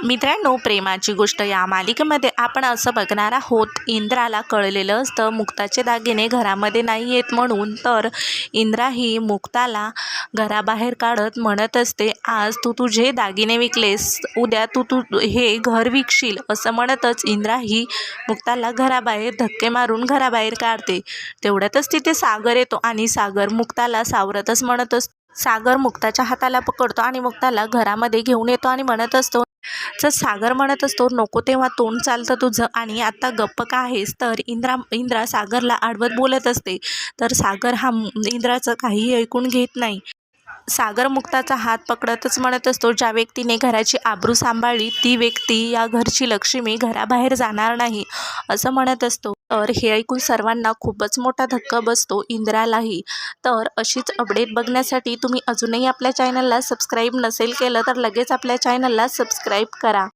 मित्रांनो प्रेमाची गोष्ट या मालिकेमध्ये आपण असं बघणार आहोत इंद्राला कळलेलं असतं मुक्ताचे दागिने घरामध्ये नाही येत म्हणून. तर इंद्रा ही मुक्ताला घराबाहेर काढत म्हणत असते आज तू तुझे दागिने विकलेस उद्या तू तू हे घर विकशील असं म्हणतच इंद्रा ही मुक्ताला घराबाहेर धक्के मारून घराबाहेर काढते. तेवढ्यातच तिथे सागर येतो आणि सागर मुक्ताला सावरतच म्हणत असतो सागर मुक्ताच्या हाताला पकडतो आणि मुक्ताला घरामध्ये घेऊन येतो आणि म्हणत असतो जर सागर म्हणत असतो नको तेव्हा तोंड चालतं तुझं आणि आता गप्प का आहेस? तर इंद्रा इंद्रा सागरला आडवत बोलत असते. तर सागर हा इंद्राचं काहीही ऐकून घेत नाही. सागर मुक्ताचा हात पकडतच म्हणत असतो ज्या व्यक्तीने घराची आबरू सांभाळली ती व्यक्ती या घरची लक्ष्मी घराबाहेर जाणार नाही असं म्हणत असतो. तर हे ऐकून सर्वांना खूपच मोठा धक्का बसतो इंद्रालाही. तर अशीच अपडेट बघण्यासाठी तुम्ही अजूनही आपल्या चॅनलला सबस्क्राईब नसेल केलं तर लगेच आपल्या चॅनलला सबस्क्राईब करा.